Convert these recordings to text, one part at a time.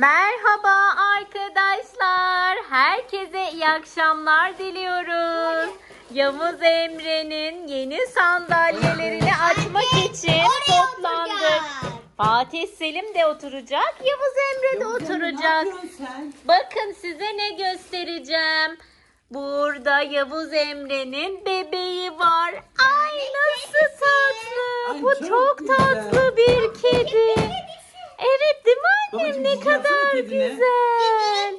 Merhaba arkadaşlar. Herkese iyi akşamlar diliyoruz. Yavuz Emre'nin yeni sandalyelerini açmak için toplandık. Fatih Selim de oturacak, Yavuz Emre de oturacak. Bakın size ne göstereceğim. Burada Yavuz Emre'nin bebeği var. Ay nasıl tatlı. Bu çok tatlı bir kedi. Evet değil mi annem? Babacığım, ne cici yapsana kadar kedine. güzel.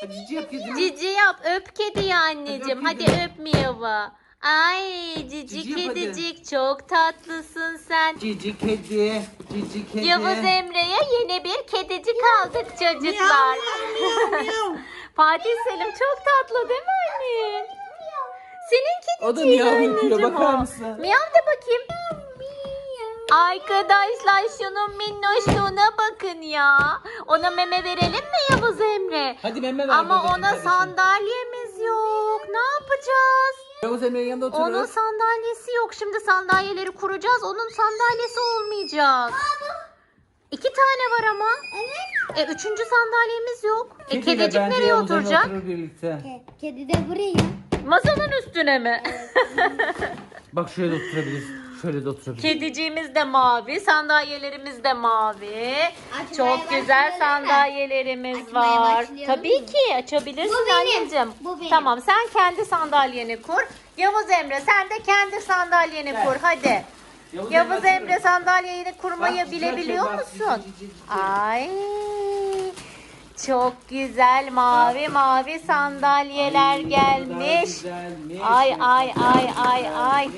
Hadi cici yap kedini. Cici yap öp kediyi anneciğim. Hadi Hadi öp öp Miyav'ı. Ay cici Cici yap hadi. kedicik çok tatlısın sen. Cici kedi. Cici kedi. Yavuz Emre'ye yeni bir kedicik aldık çocuklar. Miyav, miyav. Fatih Selim çok tatlı değil mi anne? Senin O da kediciğin miyav yapıyor, anneciğim bakar o. mısın? Miyav de bakayım. Arkadaşlar şunun minnoşluğuna bakın ya. Ona meme verelim mi Yavuz Emre? Hadi meme ver Ama babacığım ona kardeşim. sandalyemiz yok. Ne yapacağız? Yavuz Emre'nin yanında otururuz. Onun sandalyesi yok. Şimdi sandalyeleri kuracağız. Onun sandalyesi olmayacak. İki tane var ama. Evet. E üçüncü sandalyemiz yok. E Kediyle kedicik bence nereye Yavuz Emre oturacak? oturur birlikte. Kedi de buraya. Masanın üstüne mi? Bak şöyle de oturabiliriz. Şöyle de oturabiliriz. Kediciğimiz de mavi, sandalyelerimiz de mavi. Açmaya Çok güzel başlayalım mı? sandalyelerimiz Açmaya var. başlayalım Tabii mı? ki açabilirsin Bu benim, anneciğim. bu benim. Tamam sen kendi sandalyeni kur. Yavuz Emre sen de kendi sandalyeni Ver. kur hadi. Yavuz. Emre sandalyeni kurmayı Bak, bilebiliyor bak, cici, musun? cici, cici. Ay çok güzel mavi mavi sandalyeler Ay, gelmiş. güzelmiş. Ay ay ay ay ay.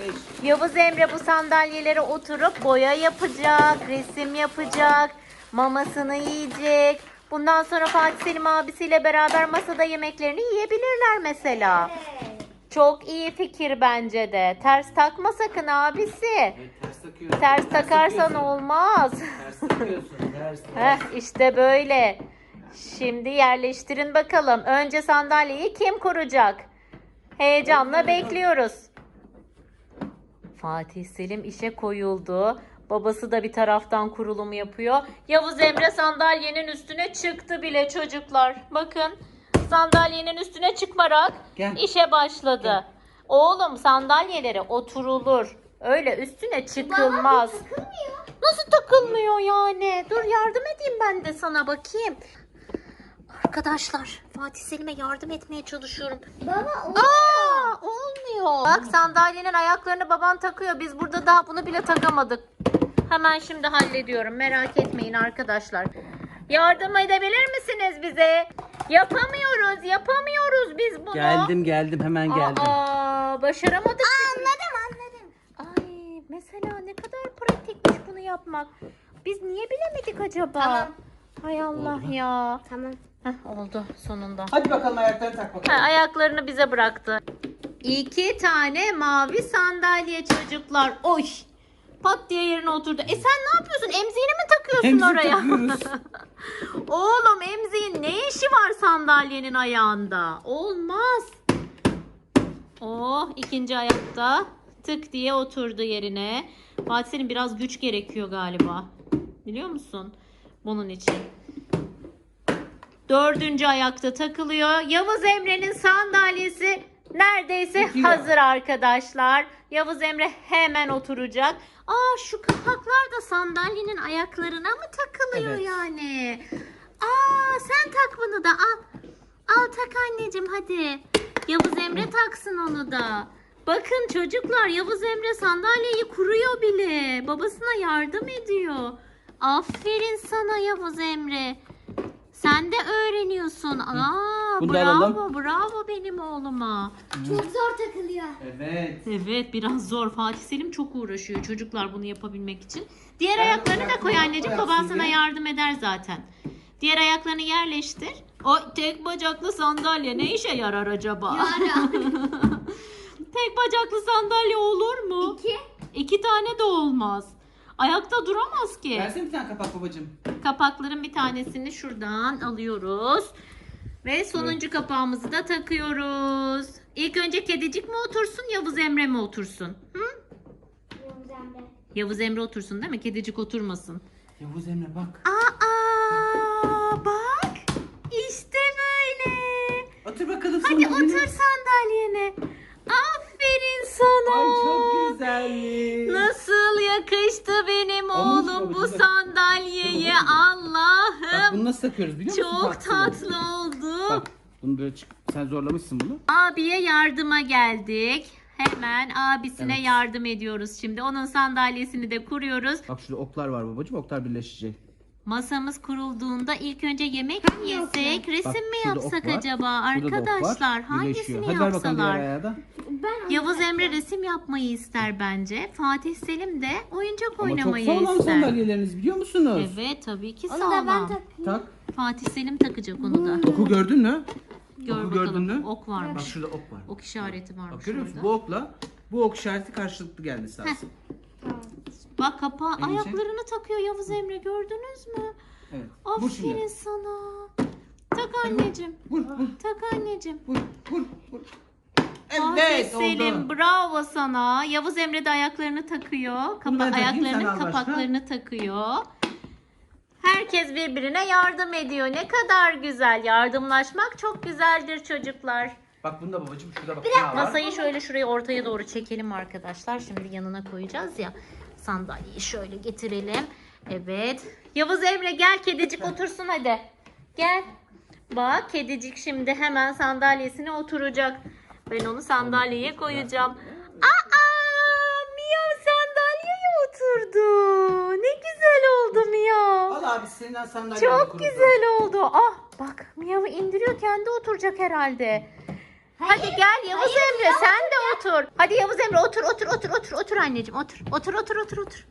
Yavuz Emre bu sandalyelere oturup boya yapacak, resim yapacak, mamasını yiyecek. Bundan sonra Fatih Selim abisiyle beraber masada yemeklerini yiyebilirler mesela. Çok iyi fikir bence de. Ters takma sakın abisi. Ay, Ters. Ters takarsan olmaz. Ters takıyorsun. Ters. Heh, işte böyle. Şimdi yerleştirin bakalım. Önce sandalyeyi kim kuracak? Heyecanla bekliyoruz. Fatih Selim işe koyuldu. Babası da bir taraftan kurulumu yapıyor. Yavuz Emre sandalyenin üstüne çıktı bile çocuklar. Bakın sandalyenin üstüne çıkmarak Gel. işe başladı. Oğlum sandalyelere oturulur. Öyle üstüne çıkılmaz. Takılmıyor. Nasıl takılmıyor yani? Dur yardım edeyim ben de sana bakayım. Arkadaşlar Fatih Selim'e yardım etmeye çalışıyorum. Baba o Aa olmuyor. Bak sandalyenin ayaklarını baban takıyor. Biz burada daha bunu bile takamadık. Hemen şimdi hallediyorum. Merak etmeyin arkadaşlar. Yardım edebilir misiniz bize? Yapamıyoruz, yapamıyoruz biz bunu. Geldim geldim hemen geldim. Aa, başaramadık. anladım anladım. Ay mesela ne kadar pratikmiş bunu yapmak. Biz niye bilemedik acaba? Tamam. Hay Allah ya. Tamam. Heh, oldu sonunda. Hadi bakalım ayaklarını tak Ha, bakalım. ayaklarını bize bıraktı. İki tane mavi sandalye çocuklar. Oy. Pat diye yerine oturdu. E sen ne yapıyorsun? Emziğini mi takıyorsun Emzik oraya? Oğlum emziğin ne işi var sandalyenin ayağında? Olmaz. Oh ikinci ayakta tık diye oturdu yerine. Fatih senin biraz güç gerekiyor galiba. Biliyor musun? Bunun için. Dördüncü ayakta takılıyor. Yavuz Emre'nin sandalyesi neredeyse Bitiyor. hazır arkadaşlar. Yavuz Emre hemen oturacak. Aa şu kapaklar da sandalyenin ayaklarına mı takılıyor Evet. yani? Aa sen tak bunu da al. Al tak anneciğim hadi. Yavuz Emre taksın onu da. Bakın çocuklar Yavuz Emre sandalyeyi kuruyor bile. Babasına yardım ediyor. Aferin sana Yavuz Emre. Sen de öğreniyorsun. Aa, Bunu da bravo, alalım. bravo benim oğluma. Çok zor takılıyor. Evet. Evet, biraz zor. Fatih Selim çok uğraşıyor çocuklar bunu yapabilmek için. Diğer Ben ayaklarını da koy anneciğim. koyarsın Baban sana diye. yardım eder zaten. Diğer ayaklarını yerleştir. O tek bacaklı sandalye ne işe yarar acaba? tek bacaklı sandalye olur mu? İki. İki tane de olmaz. Ayakta duramaz ki. Versene bir tane kapak babacığım kapakların bir tanesini şuradan alıyoruz. Ve sonuncu evet. kapağımızı da takıyoruz. İlk önce kedicik mi otursun Yavuz Emre mi otursun? Hı? Yavuz Emre. Yavuz Emre otursun değil mi? Kedicik oturmasın. Yavuz Emre bak. Aa, aa bak. İşte böyle. Otur bakalım sandalyene. Hadi otur sandalyene. Aferin sana. Ay çok güzelmiş. Nasıl yakıştı benim Olmuş oğlum bu sandalye. Ay Bak bunu Allah'ım. nasıl takıyoruz biliyor musun? Çok tatlı oldu. Bak bunu böyle çık- sen zorlamışsın bunu. Abiye yardıma geldik. Hemen abisine Evet. yardım ediyoruz şimdi. Onun sandalyesini de kuruyoruz. Bak şurada oklar var babacığım oklar birleşecek. Masamız kurulduğunda ilk önce yemek mi yesek, resim Bak, mi şurada ok yapsak var, acaba? Burada da ok var, Arkadaşlar birleşiyor. hangisini Hadi ver bakalım diğer yapsalar? ayağı da. Ben Yavuz Emre resim yapmayı ister bence. Fatih Selim de oyuncak Ama çok oynamayı sağlam ister. sandalyeleriniz biliyor musunuz? Evet tabii ki Onu da ben sağlam. takayım. Tak. Fatih Selim takacak onu da. Oku gördün mü? Gör Oku bakalım. gördün mü? Ok Bak varmış. şurada ok var. Ok işareti varmış Bak görüyor musun? orada. Bu okla bu ok işareti karşılıklı gelmesi lazım. Bak kapağı Elinize. ayaklarını takıyor Yavuz Emre gördünüz mü? Evet. Vur Aferin sana. Tak anneciğim. Vur vur Tak anneciğim. vur vur vur. Evet Selim oldu. bravo sana. Yavuz Emre de ayaklarını takıyor. Bunu Kapa ben takayım, sen ayaklarının al kapaklarını takıyor. Herkes birbirine yardım ediyor. Ne kadar güzel. Yardımlaşmak çok güzeldir çocuklar. Bak bunda babacığım şurada bak var. Masayı şöyle şuraya ortaya doğru çekelim arkadaşlar. Şimdi yanına koyacağız ya. Sandalyeyi şöyle getirelim. Evet. Yavuz Emre gel kedicik otursun hadi. Gel. Bak kedicik şimdi hemen sandalyesine oturacak. Ben onu sandalyeye koyacağım. Aa! Mia sandalyeye oturdu. Ne güzel oldu Mia. Al abi senin sandalye Çok güzel oldu. Ah bak Mia'yı indiriyor kendi oturacak herhalde. Hadi gel Yavuz Emre sen otur. Hadi Yavuz Emre otur otur otur otur otur anneciğim otur. Otur otur otur otur.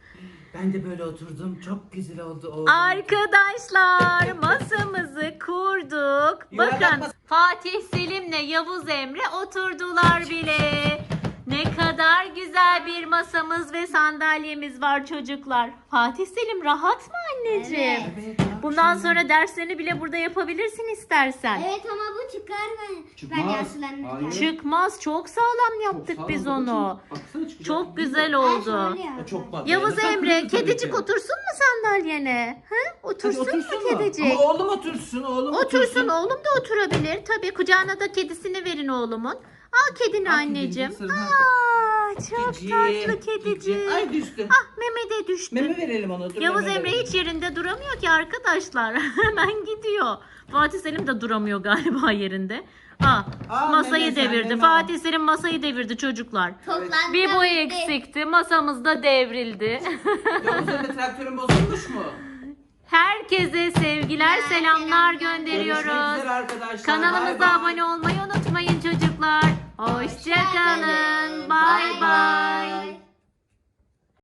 Ben de böyle oturdum. Çok güzel oldu. oğlum. Arkadaşlar masamızı kurduk. Bakın Fatih Selim'le Yavuz Emre oturdular bile. Ne kadar güzel bir masamız ve sandalyemiz var çocuklar. Fatih Selim rahat mı anneciğim? Evet. Bundan sonra derslerini bile burada yapabilirsin istersen. Evet ama bu çıkar ben. Ben Çıkmaz. yaşlanırken. Hayır. Çıkmaz. Çok sağlam yaptık Çok biz onu. babacığım. Baksana çıkacak. Çok güzel Ben oldu. şöyle. O çok bak. Yavuz Emre, kırmızı tabii kedicik ki. otursun mu sandalyene? Ha? Hadi Otursun, otursun mu kedicik? Ama oğlum otursun. Oğlum Otursun, oğlum da oturabilir. Tabii kucağına da kedisini verin oğlumun. Al kedini Al anneciğim. kedini. Aa, çok Cici, tatlı cici. kedicik. Ay düştü. Ah Meme de düştü. Meme verelim ona. Dur, Yavuz meme Emre verelim. hiç yerinde duramıyor ki arkadaşlar. Hemen gidiyor. Fatih Selim de duramıyor galiba yerinde. Aa, Aa, masayı sen devirdi. Mehmet. Fatih Selim masayı devirdi çocuklar. Toplantıda Bir bitti. eksikti. Masamız da devrildi. Yavuz Emre traktörün bozulmuş mu? Herkese sevgiler, selamlar selam gönderiyoruz. Görüşmek üzere arkadaşlar. Kanalımıza bay. abone olmayı unutmayın çocuklar çocuklar. Hoşçakalın. Hoşça bay bay.